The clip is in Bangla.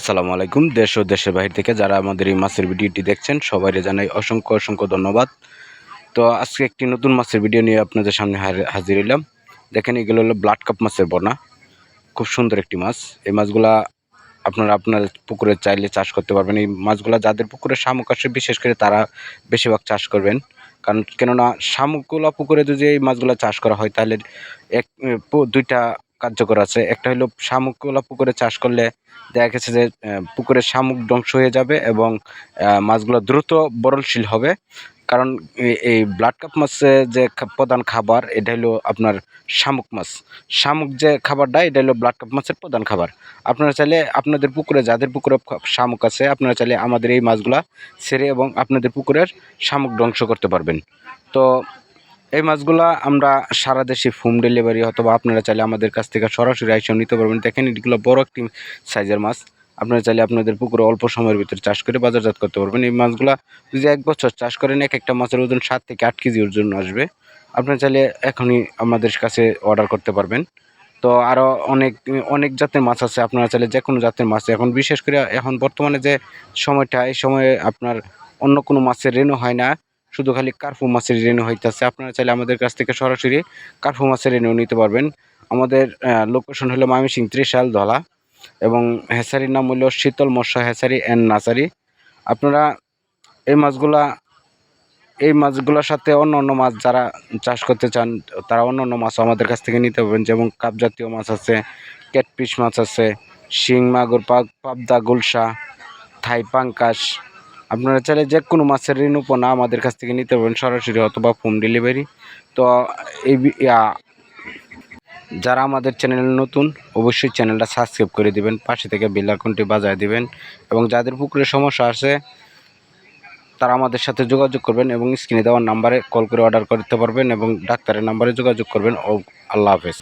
আসসালামু আলাইকুম। দেশ ও দেশের বাহির থেকে যারা আমাদের এই মাছের ভিডিওটি দেখছেন, সবাইকে জানাই অসংখ্য অসংখ্য ধন্যবাদ। তো আজকে একটি নতুন মাছের ভিডিও নিয়ে আপনাদের সামনে হাজির হইলাম। দেখেন, এগুলো হলো ব্লাড কাপ মাছের বনা। খুব সুন্দর একটি মাছ। এই মাছগুলা আপনারা আপনার পুকুরে চাইলে চাষ করতে পারবেন। এই মাছগুলা যাদের পুকুরে শামুক আসে বিশেষ করে তারা বেশিরভাগ চাষ করবেন। কারণ, কেননা শামুকগুলা পুকুরে যদি এই মাছগুলা চাষ করা হয়, তাহলে এক দুইটা কার্যকর আছে। একটা হলো শামুকগুলা পুকুরে চাষ করলে দেখা গেছে যে পুকুরের শামুক ধ্বংস হয়ে যাবে এবং মাছগুলো দ্রুত বরলশীল হবে। কারণ এই ব্লাড কাপ মাছের যে প্রধান খাবার, এটা হলো আপনার শামুক মাছ। শামুক যে খাবারটা, এটা হলো ব্লাড কাপ মাছের প্রধান খাবার। আপনারা চাইলে আপনাদের পুকুরে, যাদের পুকুরে শামুক আছে, আপনারা চাইলে আমাদের এই মাছগুলা ছেড়ে এবং আপনাদের পুকুরের শামুক ধ্বংস করতে পারবেন। তো এই মাছগুলা আমরা সারা দেশে হোম ডেলিভারি অথবা আপনারা চাইলে আমাদের কাছ থেকে সরাসরি আইসা নিতে পারবেন। দেখেন, এগুলো বড় একটি সাইজের মাছ। আপনারা চাইলে আপনাদের পুকুরে অল্প সময়ের ভিতরে চাষ করে বাজারজাত করতে পারবেন। এই মাছগুলা যদি এক বছর চাষ করেন, এক একটা মাছের ওজন সাত থেকে আট কেজি ওজন আসবে। আপনারা চাইলে এখনই আমাদের কাছে অর্ডার করতে পারবেন। তো আরও অনেক অনেক জাতের মাছ আছে। আপনারা চাইলে যে কোনো জাতের মাছ। এখন বিশেষ করে এখন বর্তমানে যে সময়টা, এই সময়ে আপনার অন্য কোনো মাছের রেনু হয় না। শুধু খালি কার্পু মাছের রেনু হইতেছে। আপনারা চাইলে আমাদের কাছ থেকে সরাসরি কার্পু মাছের রেনু নিতে পারবেন। আমাদের লোকেশন হলো ময়মনসিং ত্রিশাল ধলা এবং হেসারির নাম হলো শীতল মৎস্য হেসারি অ্যান্ড নার্সারি। আপনারা এই মাছগুলা, এই মাছগুলোর সাথে অন্য অন্য মাছ যারা চাষ করতে চান, তারা অন্য অন্য মাছও আমাদের কাছ থেকে নিতে পারবেন। যেমন কাপ জাতীয় মাছ আছে ক্যাটপিস মাছ আছে, শিং, মাগুর পাক পাবদা, গুলশা, থাই, পাঙ্কাশ আপনারা চাইলে যে কোনো মাছের ঋণপনা আমাদের কাছ থেকে নিতে পারবেন সরাসরি অথবা হোম ডেলিভারি তো এই যারা আমাদের চ্যানেল নতুন, অবশ্যই চ্যানেলটা সাবস্ক্রাইব করে দিবেন, পাশে থেকে বেল আইকনটি বাজায় দিবেন এবং যাদের পুকুরে সমস্যা আছে, তারা আমাদের সাথে যোগাযোগ করবেন এবং স্ক্রিনে দেওয়ার নাম্বারে কল করে অর্ডার করতে পারবেন এবং ডাক্তারের নাম্বারে যোগাযোগ করবেন। ও আল্লাহ হাফেজ।